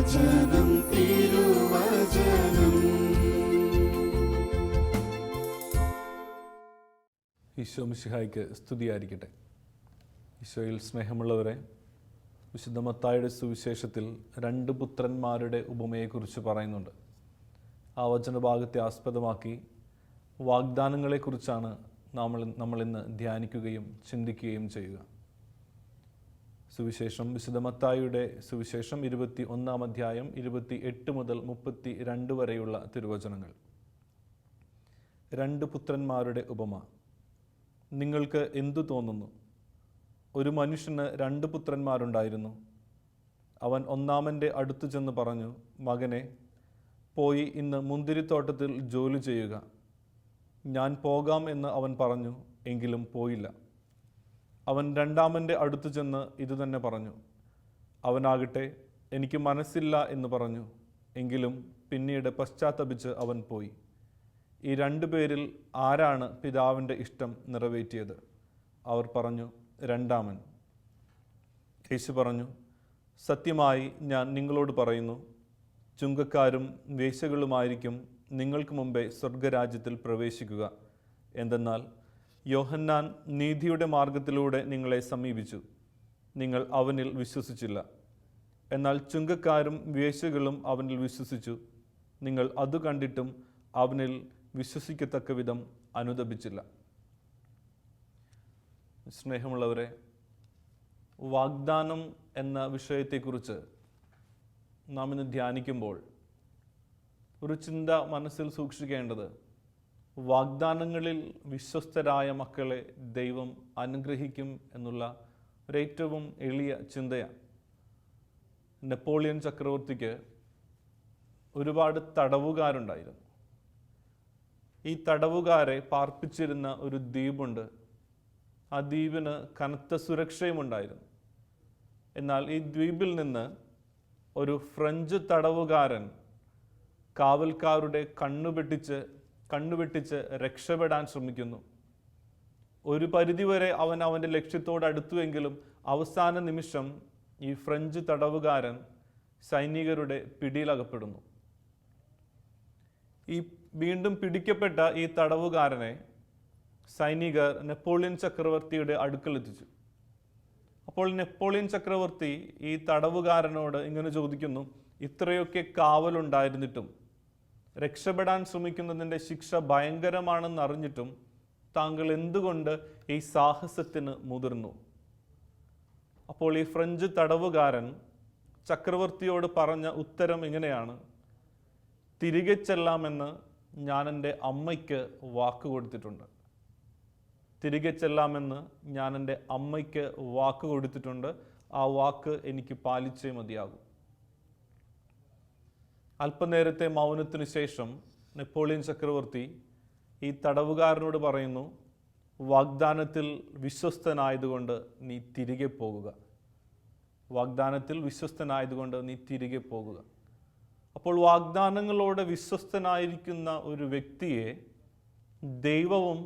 തിരുവചനം തിരുവചനം. ഈശോ മിശിഹായ്ക്ക് സ്തുതിയായിരിക്കട്ടെ. ഈശോയിൽ സ്നേഹമുള്ളവരെ വിശുദ്ധമത്തായുടെ സുവിശേഷത്തിൽ രണ്ട് പുത്രന്മാരുടെ ഉപമയെക്കുറിച്ച് പറയുന്നുണ്ട്. ആ വചനഭാഗത്തെ ആസ്പദമാക്കി വാഗ്ദാനങ്ങളെക്കുറിച്ചാണ് നമ്മൾ നമ്മളിന്ന് ധ്യാനിക്കുകയും ചിന്തിക്കുകയും ചെയ്യുക. സുവിശേഷം വിശുദ്ധ മത്തായിയുടെ സുവിശേഷം ഇരുപത്തി ഒന്നാം അധ്യായം ഇരുപത്തി എട്ട് മുതൽ മുപ്പത്തി രണ്ട് വരെയുള്ള തിരുവചനങ്ങൾ. രണ്ട് പുത്രന്മാരുടെ ഉപമ. നിങ്ങൾക്ക് എന്തു തോന്നുന്നു? ഒരു മനുഷ്യന് രണ്ട് പുത്രന്മാരുണ്ടായിരുന്നു. അവൻ ഒന്നാമന്റെ അടുത്തു ചെന്ന് പറഞ്ഞു മകനെ പോയി ഇന്ന് മുന്തിരിത്തോട്ടത്തിൽ ജോലി ചെയ്യുക. ഞാൻ പോകാം എന്ന് അവൻ പറഞ്ഞു എങ്കിലും പോയില്ല. അവൻ രണ്ടാമന്റെ അടുത്ത് ചെന്ന് ഇതുതന്നെ പറഞ്ഞു. അവനാകട്ടെ എനിക്ക് മനസ്സില്ല എന്ന് പറഞ്ഞു. എങ്കിലും പിന്നീട് പശ്ചാത്തപിച്ച് അവൻ പോയി. ഈ രണ്ടു പേരിൽ ആരാണ് പിതാവിന്റെ ഇഷ്ടം നിറവേറ്റിയത്? അവർ പറഞ്ഞു രണ്ടാമൻ. യേശു പറഞ്ഞു സത്യമായി ഞാൻ നിങ്ങളോട് പറയുന്നു ചുങ്കക്കാരും വേശകളുമായിരിക്കും നിങ്ങൾക്ക് മുമ്പേ സ്വർഗരാജ്യത്തിൽ പ്രവേശിക്കുക. എന്തെന്നാൽ യോഹന്നാൻ നീതിയുടെ മാർഗത്തിലൂടെ നിങ്ങളെ സമീപിച്ചു. നിങ്ങൾ അവനിൽ വിശ്വസിച്ചില്ല. എന്നാൽ ചുങ്കക്കാരും വേശ്യകളും അവനിൽ വിശ്വസിച്ചു. നിങ്ങൾ അത് കണ്ടിട്ടും അവനിൽ വിശ്വസിക്കത്തക്ക വിധം അനുദപിച്ചില്ല. സ്നേഹമുള്ളവരെ വാഗ്ദാനം എന്ന വിഷയത്തെക്കുറിച്ച് നാം ഇന്ന് ധ്യാനിക്കുമ്പോൾ ഒരു ചിന്ത മനസ്സിൽ സൂക്ഷിക്കേണ്ടത് വാഗ്ദാനങ്ങളിൽ വിശ്വസ്തരായ മക്കളെ ദൈവം അനുഗ്രഹിക്കും എന്നുള്ള ഒരേറ്റവും എളിയ ചിന്തയാണ്. നെപ്പോളിയൻ ചക്രവർത്തിക്ക് ഒരുപാട് തടവുകാരുണ്ടായിരുന്നു. ഈ തടവുകാരെ പാർപ്പിച്ചിരുന്ന ഒരു ദ്വീപുണ്ട്. ആ ദ്വീപിന് കനത്ത സുരക്ഷയും ഉണ്ടായിരുന്നു എന്നാൽ ഈ ദ്വീപിൽ നിന്ന് ഒരു ഫ്രഞ്ച് തടവുകാരൻ കാവൽക്കാരുടെ കണ്ണുപെട്ടിച്ച് കണ്ണുവെട്ടിച്ച് രക്ഷപ്പെടാൻ ശ്രമിക്കുന്നു. ഒരു പരിധിവരെ അവൻ അവന്റെ ലക്ഷ്യത്തോട് അടുത്തുവെങ്കിലും അവസാന നിമിഷം ഈ ഫ്രഞ്ച് തടവുകാരൻ സൈനികരുടെ പിടിയിലകപ്പെടുന്നു. ഈ വീണ്ടും പിടിക്കപ്പെട്ട ഈ തടവുകാരനെ സൈനികർ നെപ്പോളിയൻ ചക്രവർത്തിയുടെ അടുക്കലെത്തിച്ചു അപ്പോൾ നെപ്പോളിയൻ ചക്രവർത്തി ഈ തടവുകാരനോട് ഇങ്ങനെ ചോദിക്കുന്നു ഇത്രയൊക്കെ കാവലുണ്ടായിരുന്നിട്ടും രക്ഷപ്പെടാൻ ശ്രമിക്കുന്നതിന്റെ ശിക്ഷ ഭയങ്കരമാണെന്ന് അറിഞ്ഞിട്ടും താങ്കൾ എന്തുകൊണ്ട് ഈ സാഹസത്തിന് മുതിർന്നു? അപ്പോൾ ഈ ഫ്രഞ്ച് തടവുകാരൻ ചക്രവർത്തിയോട് പറഞ്ഞ ഉത്തരം ഇങ്ങനെയാണ്. തിരികെ ചെല്ലാമെന്ന് ഞാൻ എന്റെ അമ്മയ്ക്ക് വാക്ക് കൊടുത്തിട്ടുണ്ട്. തിരികെ ചെല്ലാമെന്ന് ഞാൻ എന്റെ അമ്മയ്ക്ക് വാക്ക് കൊടുത്തിട്ടുണ്ട്. ആ വാക്ക് എനിക്ക് പാലിച്ചേ മതിയാകും. അല്പനേരത്തെ മൗനത്തിനു ശേഷം നെപ്പോളിയൻ ചക്രവർത്തി ഈ തടവുകാരനോട് പറയുന്നു വാഗ്ദാനത്തിൽ വിശ്വസ്തനായതുകൊണ്ട് നീ തിരികെ പോകുക. വാഗ്ദാനത്തിൽ വിശ്വസ്തനായതുകൊണ്ട് നീ തിരികെ പോകുക. അപ്പോൾ വാഗ്ദാനങ്ങളോട് വിശ്വസ്തനായിരിക്കുന്ന ഒരു വ്യക്തിയെ ദൈവവും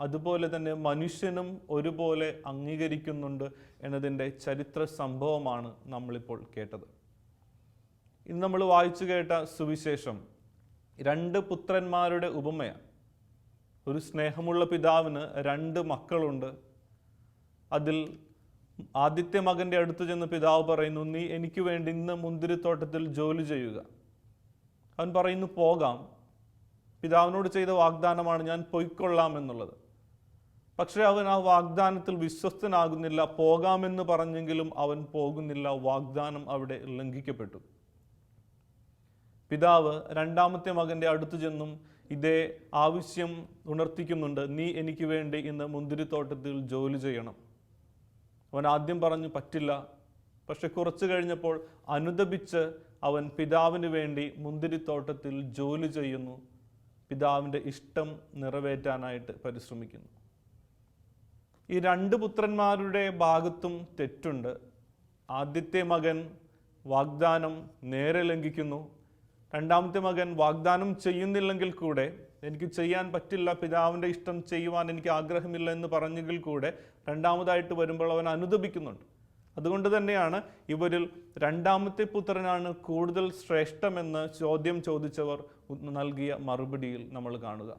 അതുപോലെ തന്നെ മനുഷ്യനും ഒരുപോലെ അംഗീകരിക്കുന്നുണ്ട് എന്നതിന്റെ ചരിത്ര സംഭവമാണ് നമ്മളിപ്പോൾ കേട്ടത്. ഇന്ന് നമ്മൾ വായിച്ചു കേട്ട സുവിശേഷം. രണ്ട് പുത്രന്മാരുടെ ഉപമയാണ്. ഒരു സ്നേഹമുള്ള പിതാവിന് രണ്ട് മക്കളുണ്ട്. അതിൽ ആദ്യത്തെ മകന്റെ അടുത്ത് ചെന്ന് പിതാവ് പറയുന്നു നീ എനിക്ക് വേണ്ടി ഇന്ന് മുന്തിരിത്തോട്ടത്തിൽ ജോലി ചെയ്യുക. അവൻ പറയുന്നു പോകാം. പിതാവിനോട് ചെയ്ത വാഗ്ദാനമാണ് ഞാൻ പൊയ്ക്കൊള്ളാം എന്നുള്ളത്. പക്ഷേ അവൻ ആ വാഗ്ദാനത്തിൽ വിശ്വസ്തനാകുന്നില്ല. പോകാമെന്ന് പറഞ്ഞെങ്കിലും അവൻ പോകുന്നില്ല. വാഗ്ദാനം അവിടെ ലംഘിക്കപ്പെട്ടു. പിതാവ് രണ്ടാമത്തെ മകന്റെ അടുത്ത് ചെന്നും ഇതേ ആവശ്യം ഉണർത്തിക്കുന്നുണ്ട്. നീ എനിക്ക് വേണ്ടി ഇന്ന് മുന്തിരിത്തോട്ടത്തിൽ ജോലി ചെയ്യണം. അവൻ ആദ്യം പറഞ്ഞു പറ്റില്ല. പക്ഷെ കുറച്ചു കഴിഞ്ഞപ്പോൾ അനുദപിച്ച് അവൻ പിതാവിന് വേണ്ടി മുന്തിരിത്തോട്ടത്തിൽ ജോലി ചെയ്യുന്നു. പിതാവിന്റെ ഇഷ്ടം നിറവേറ്റാനായിട്ട് പരിശ്രമിക്കുന്നു. ഈ രണ്ട് പുത്രന്മാരുടെ ഭാഗത്തും തെറ്റുണ്ട്. ആദ്യത്തെ മകൻ വാഗ്ദാനം നേരെ ലംഘിക്കുന്നു. രണ്ടാമത്തെ മകൻ വാഗ്ദാനം ചെയ്യുന്നില്ലെങ്കിൽ കൂടെ എനിക്ക് ചെയ്യാൻ പറ്റില്ല പിതാവിന്റെ ഇഷ്ടം ചെയ്യുവാൻ എനിക്ക് ആഗ്രഹമില്ല എന്ന് പറഞ്ഞെങ്കിൽ കൂടെ രണ്ടാമതായിട്ട് വരുമ്പോൾ അവൻ അനുദപിക്കുന്നുണ്ട്. അതുകൊണ്ട് തന്നെയാണ് ഇവരിൽ രണ്ടാമത്തെ പുത്രനാണ് കൂടുതൽ ശ്രേഷ്ഠമെന്ന് ചോദ്യം ചോദിച്ചവർ നൽകിയ മറുപടിയിൽ നമ്മൾ കാണുക.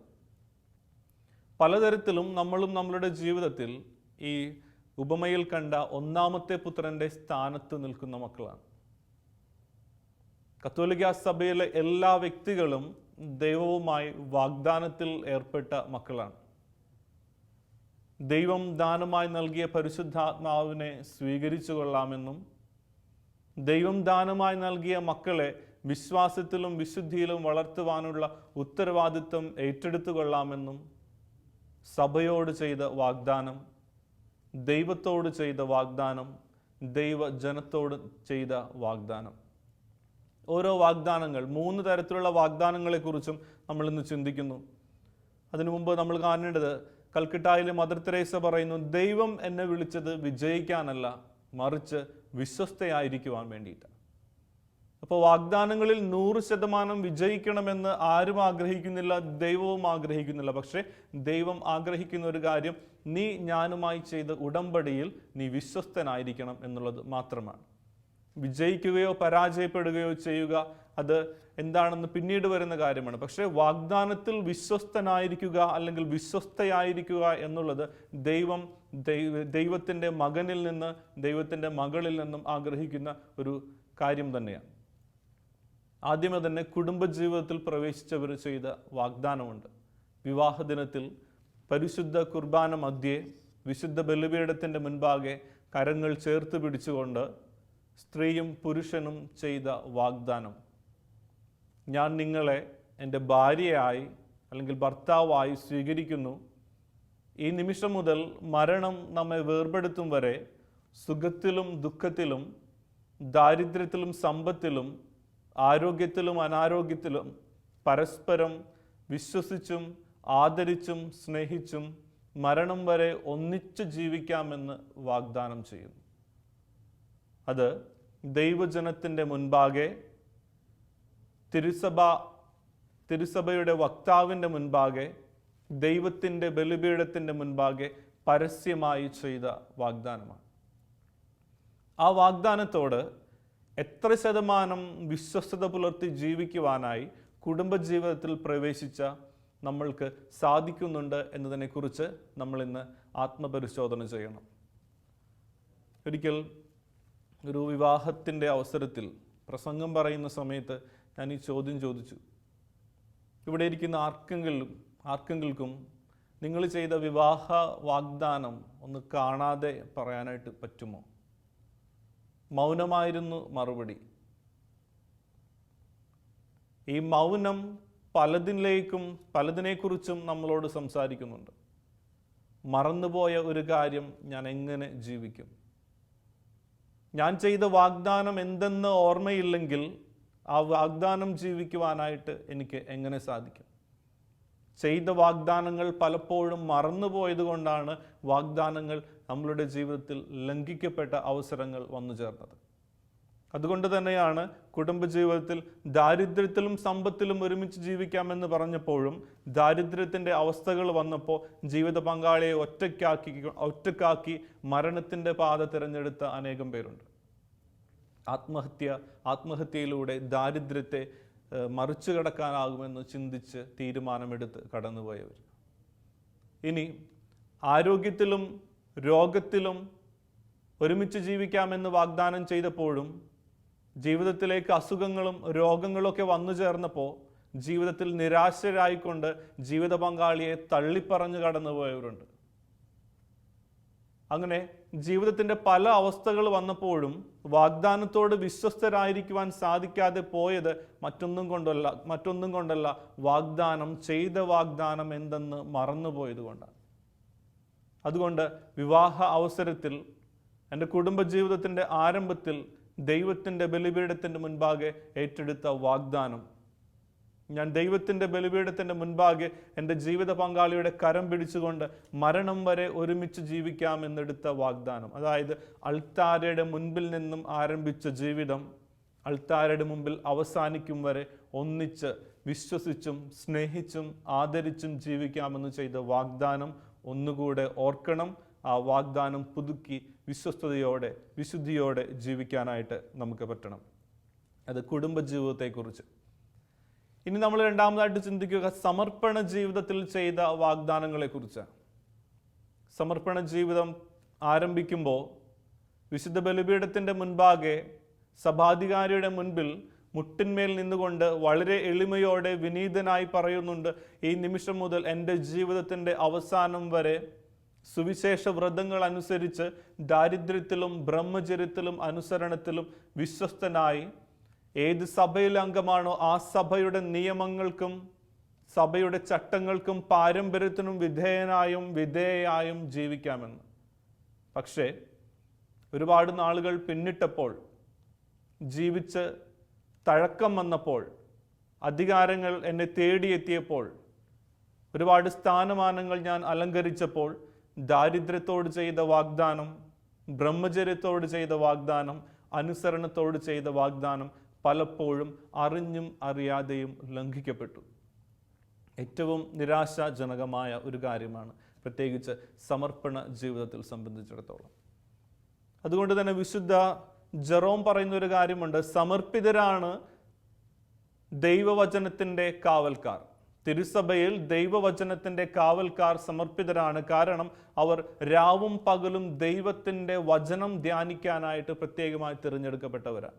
പലതരത്തിലും നമ്മളും നമ്മളുടെ ജീവിതത്തിൽ ഈ ഉപമയിൽ കണ്ട ഒന്നാമത്തെ പുത്രന്റെ സ്ഥാനത്ത് നിൽക്കുന്ന മക്കളാണ്. കത്തോലിക്ക സഭയിലെ എല്ലാ വ്യക്തികളും ദൈവവുമായി വാഗ്ദാനത്തിൽ ഏർപ്പെട്ട മക്കളാണ്. ദൈവം ദാനമായി നൽകിയ പരിശുദ്ധാത്മാവിനെ സ്വീകരിച്ചു കൊള്ളാമെന്നും ദൈവം ദാനമായി നൽകിയ മക്കളെ വിശ്വാസത്തിലും വിശുദ്ധിയിലും വളർത്തുവാനുള്ള ഉത്തരവാദിത്വം ഏറ്റെടുത്തു കൊള്ളാമെന്നും സഭയോട് ചെയ്ത വാഗ്ദാനം ദൈവത്തോട് ചെയ്ത വാഗ്ദാനം ദൈവജനത്തോട് ചെയ്ത വാഗ്ദാനം. ഓരോ വാഗ്ദാനങ്ങൾ മൂന്ന് തരത്തിലുള്ള വാഗ്ദാനങ്ങളെക്കുറിച്ചും നമ്മൾ ഇന്ന് ചിന്തിക്കുന്നു. അതിനു മുമ്പ് നമ്മൾ കാണേണ്ടത് കൽക്കട്ടായിലെ മദർ തെരേസ പറയുന്നു ദൈവം എന്നെ വിളിച്ചത് വിജയിക്കാനല്ല മറിച്ച് വിശ്വസ്തയായിരിക്കുവാൻ വേണ്ടിയിട്ടാണ് അപ്പോൾ വാഗ്ദാനങ്ങളിൽ നൂറ് ശതമാനം വിജയിക്കണമെന്ന് ആരും ആഗ്രഹിക്കുന്നില്ല ദൈവവും ആഗ്രഹിക്കുന്നില്ല. പക്ഷേ ദൈവം ആഗ്രഹിക്കുന്ന ഒരു കാര്യം നീ ഞാനുമായി ചെയ്ത ഉടമ്പടിയിൽ നീ വിശ്വസ്തനായിരിക്കണം എന്നുള്ളത് മാത്രമാണ്. വിജയിക്കുകയോ പരാജയപ്പെടുകയോ ചെയ്യുക അത് എന്താണെന്ന് പിന്നീട് വരുന്ന കാര്യമാണ്. പക്ഷേ വാഗ്ദാനത്തിൽ വിശ്വസ്തനായിരിക്കുക അല്ലെങ്കിൽ വിശ്വസ്തയായിരിക്കുക എന്നുള്ളത് ദൈവം ദൈവ ദൈവത്തിന്റെ മകനിൽ നിന്ന് ദൈവത്തിന്റെ മകളിൽ നിന്നും ആഗ്രഹിക്കുന്ന ഒരു കാര്യം തന്നെയാണ്. ആദ്യമേ തന്നെ കുടുംബജീവിതത്തിൽ പ്രവേശിച്ചവർ ചെയ്ത വാഗ്ദാനമുണ്ട്. വിവാഹദിനത്തിൽ പരിശുദ്ധ കുർബാന മധ്യേ വിശുദ്ധ ബലിപീഠത്തിന്റെ മുൻപാകെ കരങ്ങൾ ചേർത്ത് പിടിച്ചുകൊണ്ട് സ്ത്രീയും പുരുഷനും ചെയ്ത വാഗ്ദാനം. ഞാൻ നിങ്ങളെ എന്റെ ഭാര്യയായി അല്ലെങ്കിൽ ഭർത്താവായി സ്വീകരിക്കുന്നു. ഈ നിമിഷം മുതൽ മരണം നമ്മെ വേർപെടുത്തും വരെ സുഖത്തിലും ദുഃഖത്തിലും ദാരിദ്ര്യത്തിലും സമ്പത്തിലും ആരോഗ്യത്തിലും അനാരോഗ്യത്തിലും പരസ്പരം വിശ്വസിച്ചും ആദരിച്ചും സ്നേഹിച്ചും മരണം വരെ ഒന്നിച്ചു ജീവിക്കാമെന്ന് വാഗ്ദാനം ചെയ്യുന്നു. അത് ദൈവജനത്തിന്റെ മുൻപാകെ തിരുസഭ തിരുസഭയുടെ വക്താവിന്റെ മുൻപാകെ ദൈവത്തിന്റെ ബലിപീഠത്തിന്റെ മുൻപാകെ പരസ്യമായി ചെയ്ത വാഗ്ദാനമാണ്. ആ വാഗ്ദാനത്തോട് എത്ര ശതമാനം വിശ്വസ്തത പുലർത്തി ജീവിക്കുവാനായി കുടുംബജീവിതത്തിൽ പ്രവേശിച്ച നമ്മൾക്ക് സാധിക്കുന്നുണ്ട് എന്നതിനെക്കുറിച്ച് നമ്മളിന്ന് ആത്മപരിശോധന ചെയ്യണം ഒരിക്കൽ ഒരു വിവാഹത്തിന്റെ അവസരത്തിൽ പ്രസംഗം പറയുന്ന സമയത്ത് ഞാൻ ഈ ചോദ്യം ചോദിച്ചു. ഇവിടെ ഇരിക്കുന്ന ആർക്കെങ്കിലും ആർക്കെങ്കിലും നിങ്ങൾ ചെയ്ത വിവാഹ വാഗ്ദാനം ഒന്ന് കാണാതെ പറയാനായിട്ട് പറ്റുമോ? മൗനമായിരുന്നു മറുപടി. ഈ മൗനം പലതിലേക്കും പലതിനെക്കുറിച്ചും നമ്മളോട് സംസാരിക്കുന്നുണ്ട്. മറന്നുപോയ ഒരു കാര്യം ഞാൻ എങ്ങനെ ജീവിക്കും? ഞാൻ ചെയ്ത വാഗ്ദാനം എന്തെന്ന് ഓർമ്മയില്ലെങ്കിൽ ആ വാഗ്ദാനം ജീവിക്കുവാനായിട്ട് എനിക്ക് എങ്ങനെ സാധിക്കും? ചെയ്ത വാഗ്ദാനങ്ങൾ പലപ്പോഴും മറന്നുപോയത് കൊണ്ടാണ് വാഗ്ദാനങ്ങൾ നമ്മളുടെ ജീവിതത്തിൽ ലംഘിക്കപ്പെട്ട അവസരങ്ങൾ വന്നു ചേർന്നത്. അതുകൊണ്ട് തന്നെയാണ് കുടുംബജീവിതത്തിൽ ദാരിദ്ര്യത്തിലും സമ്പത്തിലും ഒരുമിച്ച് ജീവിക്കാമെന്ന് പറഞ്ഞപ്പോഴും ദാരിദ്ര്യത്തിന്റെ അവസ്ഥകൾ വന്നപ്പോൾ ജീവിത പങ്കാളിയെ ഒറ്റയ്ക്കാക്കി ഒറ്റക്കാക്കി മരണത്തിന്റെ പാത തിരഞ്ഞെടുത്ത അനേകം പേരുണ്ട്. ആത്മഹത്യ ആത്മഹത്യയിലൂടെ ദാരിദ്ര്യത്തെ മറിച്ചു കടക്കാനാകുമെന്ന് ചിന്തിച്ച് തീരുമാനമെടുത്ത് കടന്നുപോയവർ. ഇനി ആരോഗ്യത്തിലും രോഗത്തിലും ഒരുമിച്ച് ജീവിക്കാമെന്ന് വാഗ്ദാനം ചെയ്തപ്പോഴും ജീവിതത്തിലേക്ക് അസുഖങ്ങളും രോഗങ്ങളും ഒക്കെ വന്നു ചേർന്നപ്പോൾ ജീവിതത്തിൽ നിരാശരായിക്കൊണ്ട് ജീവിത പങ്കാളിയെ തള്ളിപ്പറഞ്ഞു കടന്നുപോയവരുണ്ട് അങ്ങനെ ജീവിതത്തിന്റെ പല അവസ്ഥകൾ വന്നപ്പോഴും വാഗ്ദാനത്തോട് വിശ്വസ്തരായിരിക്കുവാൻ സാധിക്കാതെ പോയത് മറ്റൊന്നും കൊണ്ടല്ല മറ്റൊന്നും കൊണ്ടല്ല വാഗ്ദാനം ചെയ്ത വാഗ്ദാനം എന്തെന്ന് മറന്നുപോയത് കൊണ്ടാണ്. അതുകൊണ്ട് വിവാഹ അവസരത്തിൽ എന്റെ കുടുംബജീവിതത്തിന്റെ ആരംഭത്തിൽ ദൈവത്തിന്റെ ബലിപീഠത്തിന്റെ മുൻപാകെ ഏറ്റെടുത്ത വാഗ്ദാനം. ഞാൻ ദൈവത്തിന്റെ ബലിപീഠത്തിന്റെ മുൻപാകെ എന്റെ ജീവിത പങ്കാളിയുടെ കരം പിടിച്ചുകൊണ്ട് മരണം വരെ ഒരുമിച്ച് ജീവിക്കാം എന്നെടുത്ത വാഗ്ദാനം. അതായത് അൾത്താരയുടെ മുൻപിൽ നിന്നും ആരംഭിച്ച ജീവിതം അൾത്താരയുടെ മുമ്പിൽ അവസാനിക്കും വരെ ഒന്നിച്ച് വിശ്വസിച്ചും സ്നേഹിച്ചും ആദരിച്ചും ജീവിക്കാമെന്ന് ചെയ്ത വാഗ്ദാനം ഒന്നുകൂടെ ഓർക്കണം. ആ വാഗ്ദാനം പുതുക്കി വിശ്വസ്തയോടെ വിശുദ്ധിയോടെ ജീവിക്കാനായിട്ട് നമുക്ക് പറ്റണം. അത് കുടുംബജീവിതത്തെക്കുറിച്ച്. ഇനി നമ്മൾ രണ്ടാമതായിട്ട് ചിന്തിക്കുക സമർപ്പണ ജീവിതത്തിൽ ചെയ്ത വാഗ്ദാനങ്ങളെക്കുറിച്ച്. സമർപ്പണ ജീവിതം ആരംഭിക്കുമ്പോൾ വിശുദ്ധ ബലിപീഠത്തിന്റെ മുൻപാകെ സഭാധികാരിയുടെ മുൻപിൽ മുട്ടിന്മേൽ നിന്നുകൊണ്ട് വളരെ എളിമയോടെ വിനീതനായി പറയുന്നുണ്ട് ഈ നിമിഷം മുതൽ എന്റെ ജീവിതത്തിന്റെ അവസാനം വരെ സുവിശേഷ വ്രതങ്ങൾ അനുസരിച്ച് ദാരിദ്ര്യത്തിലും ബ്രഹ്മചര്യത്തിലും അനുസരണത്തിലും വിശ്വസ്തനായി ഏത് സഭയിലെ അംഗമാണോ ആ സഭയുടെ നിയമങ്ങൾക്കും സഭയുടെ ചട്ടങ്ങൾക്കും പാരമ്പര്യത്തിനും വിധേയനായും വിധേയായും ജീവിക്കാമെന്ന്. പക്ഷേ ഒരുപാട് നാളുകൾ പിന്നിട്ടപ്പോൾ ജീവിച്ച് തഴക്കം വന്നപ്പോൾ അധികാരങ്ങൾ എന്നെ തേടിയെത്തിയപ്പോൾ ഒരുപാട് സ്ഥാനമാനങ്ങൾ ഞാൻ അലങ്കരിച്ചപ്പോൾ ദാരിദ്ര്യത്തോട് ചെയ്ത വാഗ്ദാനം ബ്രഹ്മചര്യത്തോട് ചെയ്ത വാഗ്ദാനം അനുസരണത്തോട് ചെയ്ത വാഗ്ദാനം പലപ്പോഴും അറിഞ്ഞും അറിയാതെയും ലംഘിക്കപ്പെട്ടു. ഏറ്റവും നിരാശാജനകമായ ഒരു കാര്യമാണ് പ്രത്യേകിച്ച് സമർപ്പണ ജീവിതത്തിൽ സംബന്ധിച്ചിടത്തോളം. അതുകൊണ്ട് തന്നെ വിശുദ്ധ ജെറോം പറയുന്ന ഒരു കാര്യമുണ്ട് സമർപ്പിതരാണ് ദൈവവചനത്തിന്റെ കാവൽക്കാർ. തിരുസഭയിൽ ദൈവവചനത്തിന്റെ കാവൽക്കാർ സമർപ്പിതരാണ്. കാരണം അവർ രാവും പകലും ദൈവത്തിന്റെ വചനം ധ്യാനിക്കാനായിട്ട് പ്രത്യേകമായി തിരഞ്ഞെടുക്കപ്പെട്ടവരാണ്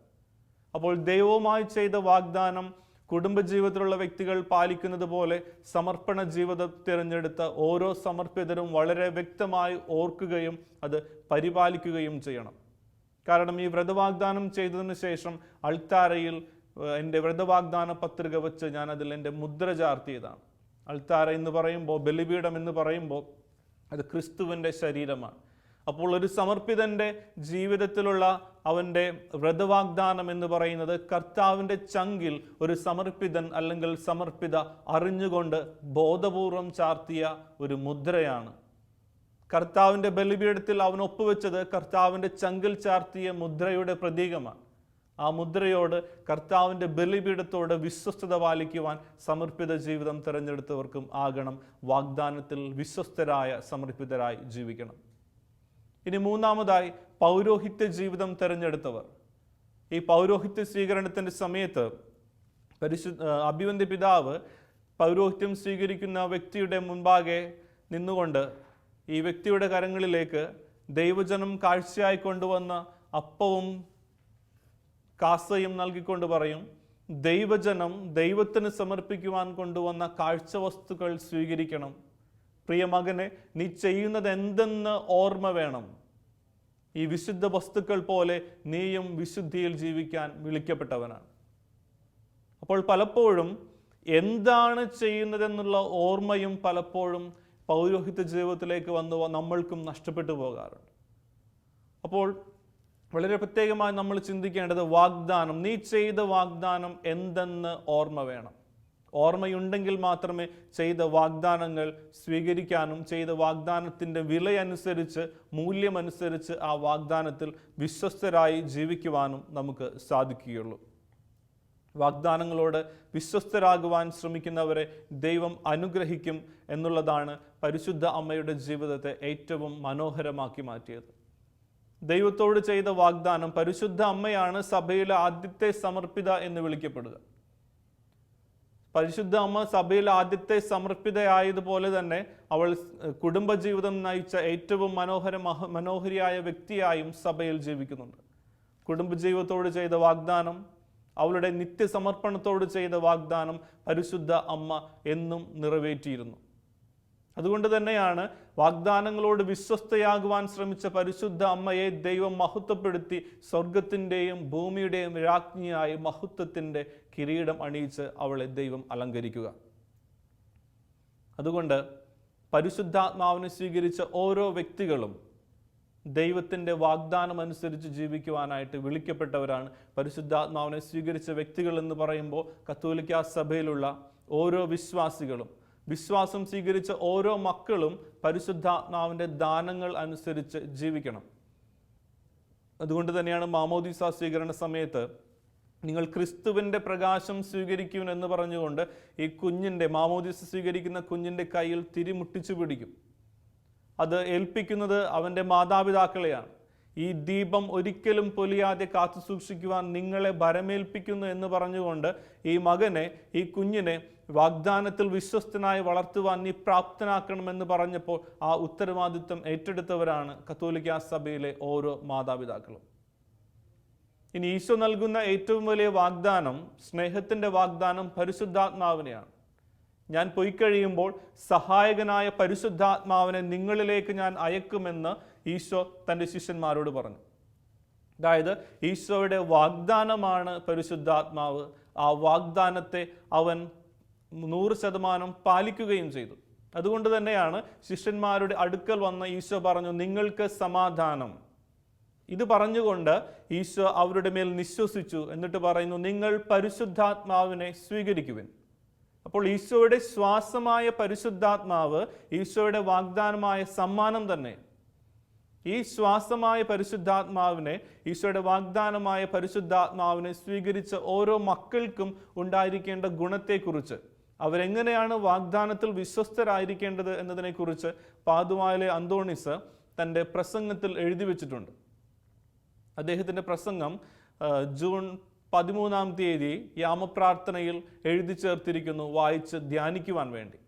അപ്പോൾ ദൈവവുമായി ചെയ്ത വാഗ്ദാനം കുടുംബജീവിതത്തിലുള്ള വ്യക്തികൾ പാലിക്കുന്നത് പോലെ സമർപ്പണ ജീവിതം തിരഞ്ഞെടുത്ത ഓരോ സമർപ്പിതരും വളരെ വ്യക്തമായി ഓർക്കുകയും അത് പരിപാലിക്കുകയും ചെയ്യണം. കാരണം ഈ വ്രതവാഗ്ദാനം ചെയ്തതിനു ശേഷം അൾത്താരയിൽ എന്റെ വ്രതവാഗ്ദാന പത്രിക വെച്ച് ഞാൻ അതിൽ എന്റെ മുദ്ര ചാർത്തിയതാണ്. അൾത്താര എന്ന് പറയുമ്പോൾ ബലിപീഠം എന്ന് പറയുമ്പോൾ അത് ക്രിസ്തുവിന്റെ ശരീരമാണ്. അപ്പോൾ ഒരു സമർപ്പിതന്റെ ജീവിതത്തിലുള്ള അവന്റെ വ്രതവാഗ്ദാനം എന്ന് പറയുന്നത് കർത്താവിന്റെ ചങ്കിൽ ഒരു സമർപ്പിതൻ അല്ലെങ്കിൽ സമർപ്പിത അറിഞ്ഞുകൊണ്ട് ബോധപൂർവം ചാർത്തിയ ഒരു മുദ്രയാണ്. കർത്താവിന്റെ ബലിപീഠത്തിൽ അവൻ ഒപ്പുവെച്ചത് കർത്താവിന്റെ ചങ്കിൽ ചാർത്തിയ മുദ്രയുടെ പ്രതീകമാണ്. ആ മുദ്രയോട് കർത്താവിന്റെ ബലിപീഠത്തോട് വിശ്വസ്തത പാലിക്കുവാൻ സമർപ്പിത ജീവിതം തിരഞ്ഞെടുത്തവർക്കും ആകണം. വാഗ്ദാനത്തിൽ വിശ്വസ്തരായ സമർപ്പിതരായി ജീവിക്കണം. ഇനി മൂന്നാമതായി പൗരോഹിത്യ ജീവിതം തിരഞ്ഞെടുത്തവർ. ഈ പൗരോഹിത്യ സ്വീകരണത്തിന്റെ സമയത്ത് പരിശു അഭിവന്ധ്യ പിതാവ് പൗരോഹിത്യം സ്വീകരിക്കുന്ന വ്യക്തിയുടെ മുൻപാകെ നിന്നുകൊണ്ട് ഈ വ്യക്തിയുടെ കരങ്ങളിലേക്ക് ദൈവജനം കാഴ്ചയായി കൊണ്ടുവന്ന അപ്പവും കാസയും നൽകിക്കൊണ്ട് പറയും ദൈവജനം ദൈവത്തിന് സമർപ്പിക്കുവാൻ കൊണ്ടുവന്ന കാഴ്ചവസ്തുക്കൾ സ്വീകരിക്കണം. പ്രിയ മകനെ നീ ചെയ്യുന്നത് എന്തെന്ന് ഓർമ്മ വേണം. ഈ വിശുദ്ധ വസ്തുക്കൾ പോലെ നീയും വിശുദ്ധിയിൽ ജീവിക്കാൻ വിളിക്കപ്പെട്ടവനാണ്. അപ്പോൾ പലപ്പോഴും എന്താണ് ചെയ്യുന്നതെന്നുള്ള ഓർമ്മയും പലപ്പോഴും പൗരോഹിത്യ ജീവിതത്തിലേക്ക് വന്നു നമ്മൾക്കും നഷ്ടപ്പെട്ടു പോകാറുണ്ട്. അപ്പോൾ വളരെ പ്രത്യേകമായി നമ്മൾ ചിന്തിക്കേണ്ടത് വാഗ്ദാനം നീ ചെയ്ത വാഗ്ദാനം എന്തെന്ന് ഓർമ്മ വേണം. ഓർമ്മയുണ്ടെങ്കിൽ മാത്രമേ ചെയ്ത വാഗ്ദാനങ്ങൾ സ്വീകരിക്കാനും ചെയ്ത വാഗ്ദാനത്തിന്റെ വിലയനുസരിച്ച് മൂല്യമനുസരിച്ച് ആ വാഗ്ദാനത്തിൽ വിശ്വസ്തരായി ജീവിക്കുവാനും നമുക്ക് സാധിക്കുകയുള്ളൂ. വാഗ്ദാനങ്ങളോട് വിശ്വസ്തരാകുവാൻ ശ്രമിക്കുന്നവരെ ദൈവം അനുഗ്രഹിക്കും എന്നുള്ളതാണ് പരിശുദ്ധ അമ്മയുടെ ജീവിതത്തെ ഏറ്റവും മനോഹരമാക്കി മാറ്റിയത്. ദൈവത്തോട് ചെയ്ത വാഗ്ദാനം പരിശുദ്ധ അമ്മയാണ് സഭയിലെ ആദ്യത്തെ സമർപ്പിത എന്ന് വിളിക്കപ്പെടുക. പരിശുദ്ധ അമ്മ സഭയിൽ ആദ്യത്തെ സമർപ്പിതയായതുപോലെ തന്നെ അവൾ കുടുംബജീവിതം നയിച്ച ഏറ്റവും മനോഹര മനോഹരിയായ വ്യക്തിയായും സഭയിൽ ജീവിക്കുന്നുണ്ട്. കുടുംബജീവിതത്തോട് ചെയ്ത വാഗ്ദാനം അവളുടെ നിത്യസമർപ്പണത്തോട് ചെയ്ത വാഗ്ദാനം പരിശുദ്ധ അമ്മ എന്നും നിറവേറ്റിയിരുന്നു. അതുകൊണ്ട് തന്നെയാണ് വാഗ്ദാനങ്ങളോട് വിശ്വസ്തയാകുവാൻ ശ്രമിച്ച പരിശുദ്ധ അമ്മയെ ദൈവം മഹത്വപ്പെടുത്തി സ്വർഗത്തിന്റെയും ഭൂമിയുടെയും രാജ്ഞിയായി മഹത്വത്തിന്റെ കിരീടം അണിയിച്ച് അവളെ ദൈവം അലങ്കരിക്കുക. അതുകൊണ്ട് പരിശുദ്ധാത്മാവിനെ സ്വീകരിച്ച ഓരോ വ്യക്തികളും ദൈവത്തിന്റെ വാഗ്ദാനം അനുസരിച്ച് ജീവിക്കുവാനായിട്ട് വിളിക്കപ്പെട്ടവരാണ്. പരിശുദ്ധാത്മാവിനെ സ്വീകരിച്ച വ്യക്തികൾ എന്ന് പറയുമ്പോൾ കത്തോലിക്ക സഭയിലുള്ള ഓരോ വിശ്വാസികളും വിശ്വാസം സ്വീകരിച്ച ഓരോ മക്കളും പരിശുദ്ധാത്മാവിന്റെ ദാനങ്ങൾ അനുസരിച്ച് ജീവിക്കണം. അതുകൊണ്ട് തന്നെയാണ് മാമോദിസ സ്വീകരണ സമയത്ത് നിങ്ങൾ ക്രിസ്തുവിന്റെ പ്രകാശം സ്വീകരിക്കും എന്ന് പറഞ്ഞുകൊണ്ട് ഈ കുഞ്ഞിന്റെ മാമോദിസ സ്വീകരിക്കുന്ന കുഞ്ഞിന്റെ കയ്യിൽ തിരിമുട്ടിച്ചു പിടിക്കും. അത് ഏൽപ്പിക്കുന്നത് അവന്റെ മാതാപിതാക്കളെയാണ്. ഈ ദീപം ഒരിക്കലും പൊലിയാതെ കാത്തു സൂക്ഷിക്കുവാൻ നിങ്ങളെ ഭരമേൽപ്പിക്കുന്നു എന്ന് പറഞ്ഞുകൊണ്ട് ഈ മകനെ ഈ കുഞ്ഞിനെ വാഗ്ദാനത്തിൽ വിശ്വസ്തനായി വളർത്തുവാൻ നീ പ്രാപ്തനാക്കണമെന്ന് പറഞ്ഞപ്പോൾ ആ ഉത്തരവാദിത്വം ഏറ്റെടുത്തവരാണ് കത്തോലിക്ക സഭയിലെ ഓരോ മാതാപിതാക്കളും. ഇനി ഈശോ നൽകുന്ന ഏറ്റവും വലിയ വാഗ്ദാനം സ്നേഹത്തിന്റെ വാഗ്ദാനം പരിശുദ്ധാത്മാവിനെയാണ്. ഞാൻ പോയി കഴിയുമ്പോൾ സഹായകനായ പരിശുദ്ധാത്മാവിനെ നിങ്ങളിലേക്ക് ഞാൻ അയക്കുമെന്ന് ഈശോ തന്റെ ശിഷ്യന്മാരോട് പറഞ്ഞു. അതായത് ഈശോയുടെ വാഗ്ദാനമാണ് പരിശുദ്ധാത്മാവ്. ആ വാഗ്ദാനത്തെ അവൻ നൂറ് ശതമാനം പാലിക്കുകയും ചെയ്തു. അതുകൊണ്ട് തന്നെയാണ് ശിഷ്യന്മാരുടെ അടുക്കൽ വന്ന ഈശോ പറഞ്ഞു നിങ്ങൾക്ക് സമാധാനം. ഇത് പറഞ്ഞുകൊണ്ട് ഈശോ അവരുടെ മേൽ നിശ്വസിച്ചു എന്നിട്ട് പറയുന്നു നിങ്ങൾ പരിശുദ്ധാത്മാവിനെ സ്വീകരിക്കുവിൻ. അപ്പോൾ ഈശോയുടെ ശ്വാസമായ പരിശുദ്ധാത്മാവ് ഈശോയുടെ വാഗ്ദാനമായ സമ്മാനം തന്നെ. ഈ ശ്വാസമായ പരിശുദ്ധാത്മാവിനെ ഈശോയുടെ വാഗ്ദാനമായ പരിശുദ്ധാത്മാവിനെ സ്വീകരിച്ച ഓരോ മക്കൾക്കും ഉണ്ടായിരിക്കേണ്ട ഗുണത്തെക്കുറിച്ച്. അവരെങ്ങനെയാണ് വാഗ്ദാനത്തിൽ വിശ്വസ്തരായിരിക്കേണ്ടത് എന്നതിനെക്കുറിച്ച് പാതുവായിലെ അന്തോണിസ് തന്റെ പ്രസംഗത്തിൽ എഴുതി വെച്ചിട്ടുണ്ട്. അദ്ദേഹത്തിന്റെ പ്രസംഗം ജൂൺ പതിമൂന്നാം തീയതി യാമപ്രാർത്ഥനയിൽ എഴുതി ചേർത്തിരിക്കുന്നു വായിച്ച് ധ്യാനിക്കുവാൻ വേണ്ടി.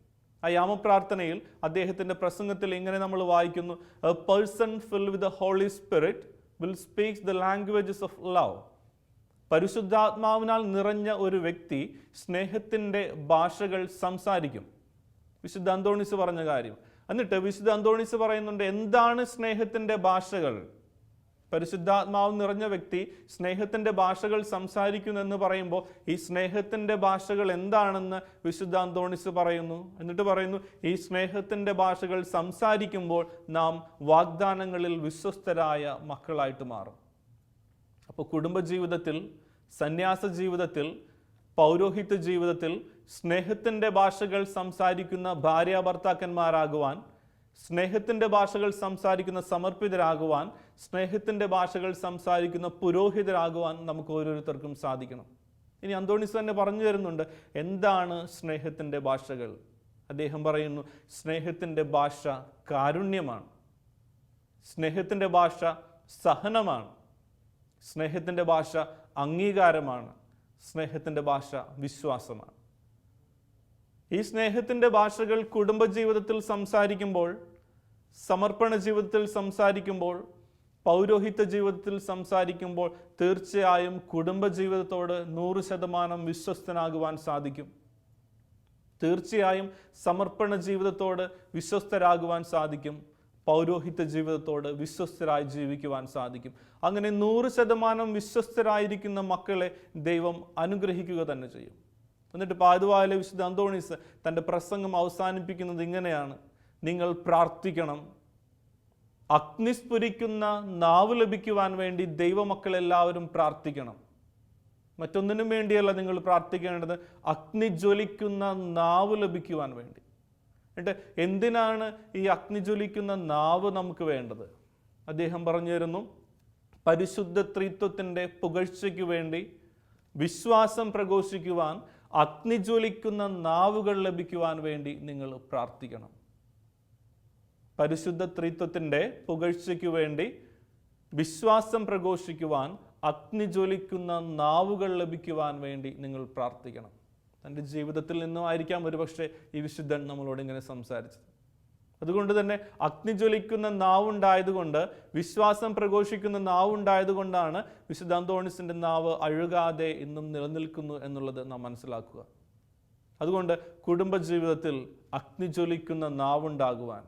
ആ യാമപ്രാർത്ഥനയിൽ അദ്ദേഹത്തിന്റെ പ്രസംഗത്തിൽ ഇങ്ങനെ നമ്മൾ വായിക്കുന്നു? A person fill with the holy spirit will speaks the languages of love പരിശുദ്ധാത്മാവിനാൽ നിറഞ്ഞ ഒരു വ്യക്തി സ്നേഹത്തിന്റെ ഭാഷകൾ സംസാരിക്കും. വിശുദ്ധ അന്തോണിസ് പറഞ്ഞ കാര്യം. എന്നിട്ട് വിശുദ്ധ അന്തോണിസ് പറയുന്നുണ്ട് എന്താണ് സ്നേഹത്തിന്റെ ഭാഷകൾ? പരിശുദ്ധാത്മാവ് നിറഞ്ഞ വ്യക്തി സ്നേഹത്തിന്റെ ഭാഷകൾ സംസാരിക്കുന്നു എന്ന് പറയുമ്പോൾ ഈ സ്നേഹത്തിന്റെ ഭാഷകൾ എന്താണെന്ന് വിശുദ്ധ അന്തോണിസ് പറയുന്നു. എന്നിട്ട് പറയുന്നു ഈ സ്നേഹത്തിന്റെ ഭാഷകൾ സംസാരിക്കുമ്പോൾ നാം വാഗ്ദാനങ്ങളിൽ വിശ്വസ്തരായ മക്കളായിട്ട് മാറും. അപ്പോൾ കുടുംബജീവിതത്തിൽ സന്യാസ ജീവിതത്തിൽ പൗരോഹിത്യ ജീവിതത്തിൽ സ്നേഹത്തിന്റെ ഭാഷകൾ സംസാരിക്കുന്ന ഭാര്യ ഭർത്താക്കന്മാരാകുവാൻ സ്നേഹത്തിന്റെ ഭാഷകൾ സംസാരിക്കുന്ന സമർപ്പിതരാകുവാൻ സ്നേഹത്തിന്റെ ഭാഷകൾ സംസാരിക്കുന്ന പുരോഹിതരാകുവാൻ നമുക്ക് ഓരോരുത്തർക്കും സാധിക്കണം. ഇനി അന്തോണിസ് തന്നെ പറഞ്ഞു തരുന്നുണ്ട് എന്താണ് സ്നേഹത്തിന്റെ ഭാഷകൾ? അദ്ദേഹം പറയുന്നു സ്നേഹത്തിന്റെ ഭാഷ കാരുണ്യമാണ്. സ്നേഹത്തിന്റെ ഭാഷ സഹനമാണ്. സ്നേഹത്തിന്റെ ഭാഷ അംഗീകാരമാണ്. സ്നേഹത്തിന്റെ ഭാഷ വിശ്വാസമാണ്. ഈ സ്നേഹത്തിന്റെ ഭാഷകൾ കുടുംബജീവിതത്തിൽ സംസാരിക്കുമ്പോൾ സമർപ്പണ ജീവിതത്തിൽ സംസാരിക്കുമ്പോൾ പൗരോഹിത്യ ജീവിതത്തിൽ സംസാരിക്കുമ്പോൾ തീർച്ചയായും കുടുംബജീവിതത്തോട് നൂറ് ശതമാനം വിശ്വസ്തനാകുവാൻ സാധിക്കും. തീർച്ചയായും സമർപ്പണ ജീവിതത്തോട് വിശ്വസ്തരാകുവാൻ സാധിക്കും. പൗരോഹിത്യ ജീവിതത്തോട് വിശ്വസ്തരായി ജീവിക്കുവാൻ സാധിക്കും. അങ്ങനെ നൂറ് ശതമാനം വിശ്വസ്തരായിരിക്കുന്ന മക്കളെ ദൈവം അനുഗ്രഹിക്കുക തന്നെ ചെയ്യും. എന്നിട്ട് പാതുവായിലെ വിശുദ്ധ അന്തോണീസ് തന്റെ പ്രസംഗം അവസാനിപ്പിക്കുന്നത് ഇങ്ങനെയാണ്. നിങ്ങൾ പ്രാർത്ഥിക്കണം. അഗ്നിസ്ഫുരിക്കുന്ന നാവ് ലഭിക്കുവാൻ വേണ്ടി ദൈവമക്കളെല്ലാവരും പ്രാർത്ഥിക്കണം. മറ്റൊന്നിനും വേണ്ടിയല്ല നിങ്ങൾ പ്രാർത്ഥിക്കേണ്ടത്. അഗ്നി ജ്വലിക്കുന്ന നാവ് ലഭിക്കുവാൻ വേണ്ടി. എന്നിട്ട് എന്തിനാണ് ഈ അഗ്നി ജ്വലിക്കുന്ന നാവ് നമുക്ക് വേണ്ടത്? അദ്ദേഹം പറഞ്ഞു തരുന്നു പരിശുദ്ധ ത്രിത്വത്തിന്റെ പുകഴ്ചയ്ക്ക് വേണ്ടി വിശ്വാസം പ്രഘോഷിക്കുവാൻ അഗ്നി ജ്വലിക്കുന്ന നാവുകൾ ലഭിക്കുവാൻ വേണ്ടി നിങ്ങൾ പ്രാർത്ഥിക്കണം. പരിശുദ്ധ ത്രിത്വത്തിന്റെ പുകഴ്ചയ്ക്ക് വേണ്ടി വിശ്വാസം പ്രഘോഷിക്കുവാൻ അഗ്നി ജ്വലിക്കുന്ന നാവുകൾ ലഭിക്കുവാൻ വേണ്ടി നിങ്ങൾ പ്രാർത്ഥിക്കണം. തന്റെ ജീവിതത്തിൽ നിന്നും ആയിരിക്കാം ഒരുപക്ഷെ ഈ വിശുദ്ധൻ നമ്മളോട് ഇങ്ങനെ സംസാരിച്ചത്. അതുകൊണ്ട് തന്നെ അഗ്നി ജ്വലിക്കുന്ന നാവുണ്ടായതുകൊണ്ട് വിശ്വാസം പ്രഘോഷിക്കുന്ന നാവുണ്ടായതുകൊണ്ടാണ് വിശുദ്ധ അന്തോണിസിന്റെ നാവ് അഴുകാതെ ഇന്നും നിലനിൽക്കുന്നു എന്നുള്ളത് നാം മനസ്സിലാക്കുക. അതുകൊണ്ട് കുടുംബജീവിതത്തിൽ അഗ്നി ജ്വലിക്കുന്ന നാവുണ്ടാകുവാൻ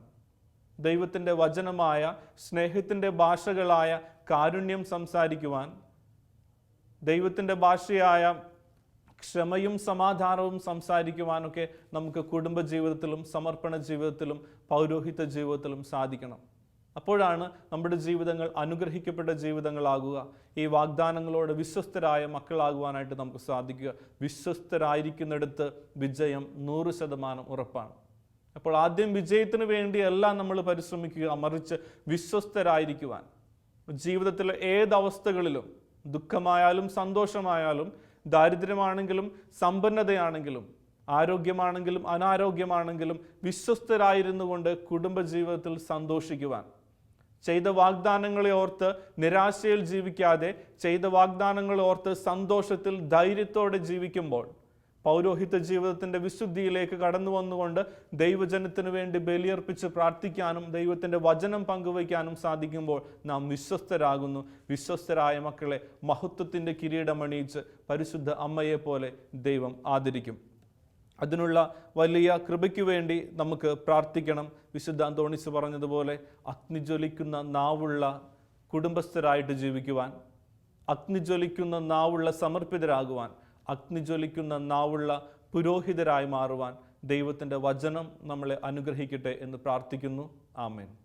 ദൈവത്തിന്റെ വചനമായ സ്നേഹത്തിന്റെ ഭാഷകളായ കാരുണ്യം സംസാരിക്കുവാൻ ദൈവത്തിന്റെ ഭാഷയായ ക്ഷമയും സമാധാനവും സംസാരിക്കുവാനൊക്കെ നമുക്ക് കുടുംബ ജീവിതത്തിലും സമർപ്പണ ജീവിതത്തിലും പൗരോഹിത്യ ജീവിതത്തിലും സാധിക്കണം. അപ്പോഴാണ് നമ്മുടെ ജീവിതങ്ങൾ അനുഗ്രഹിക്കപ്പെട്ട ജീവിതങ്ങളാകുക. ഈ വാഗ്ദാനങ്ങളോട് വിശ്വസ്തരായ മക്കളാകുവാനായിട്ട് നമുക്ക് സാധിക്കുക. വിശ്വസ്തരായിരിക്കുന്നിടത്ത് വിജയം നൂറ് ശതമാനം ഉറപ്പാണ്. അപ്പോൾ ആദ്യം വിജയത്തിന് വേണ്ടിയല്ല നമ്മൾ പരിശ്രമിക്കുക മറിച്ച് വിശ്വസ്തരായിരിക്കുവാൻ. ജീവിതത്തിലെ ഏതവസ്ഥകളിലും ദുഃഖമായാലും സന്തോഷമായാലും ദാരിദ്ര്യമാണെങ്കിലും സമ്പന്നതയാണെങ്കിലും ആരോഗ്യമാണെങ്കിലും അനാരോഗ്യമാണെങ്കിലും വിശ്വസ്തരായിരുന്നു കൊണ്ട് കുടുംബജീവിതത്തിൽ സന്തോഷിക്കുവാൻ. ചെയ്ത വാഗ്ദാനങ്ങളെ ഓർത്ത് നിരാശയിൽ ജീവിക്കാതെ ചെയ്ത വാഗ്ദാനങ്ങളെ ഓർത്ത് സന്തോഷത്തിൽ ധൈര്യത്തോടെ ജീവിക്കുമ്പോൾ പൗരോഹിത്യ ജീവിതത്തിന്റെ വിശുദ്ധിയിലേക്ക് കടന്നു വന്നുകൊണ്ട് ദൈവജനത്തിനു വേണ്ടി ബലിയർപ്പിച്ച് പ്രാർത്ഥിക്കാനും ദൈവത്തിന്റെ വചനം പങ്കുവയ്ക്കാനും സാധിക്കുമ്പോൾ നാം വിശ്വസ്തരാകുന്നു. വിശ്വസ്തരായ മക്കളെ മഹത്വത്തിന്റെ കിരീടമണിയിച്ച് പരിശുദ്ധ അമ്മയെപ്പോലെ ദൈവം ആദരിക്കും. അതിനുള്ള വലിയ കൃപയ്ക്ക് വേണ്ടി നമുക്ക് പ്രാർത്ഥിക്കണം. വിശുദ്ധ അന്തോണിസ് പറഞ്ഞതുപോലെ അഗ്നിജ്വലിക്കുന്ന നാവുള്ള കുടുംബസ്ഥരായിട്ട് ജീവിക്കുവാൻ അഗ്നിജ്വലിക്കുന്ന നാവുള്ള സമർപ്പിതരാകുവാൻ അഗ്നിജ്വലിക്കുന്ന നാവുള്ള പുരോഹിതരായി മാറുവാൻ ദൈവത്തിന്റെ വചനം നമ്മളെ അനുഗ്രഹിക്കട്ടെ എന്ന് പ്രാർത്ഥിക്കുന്നു. ആമേൻ.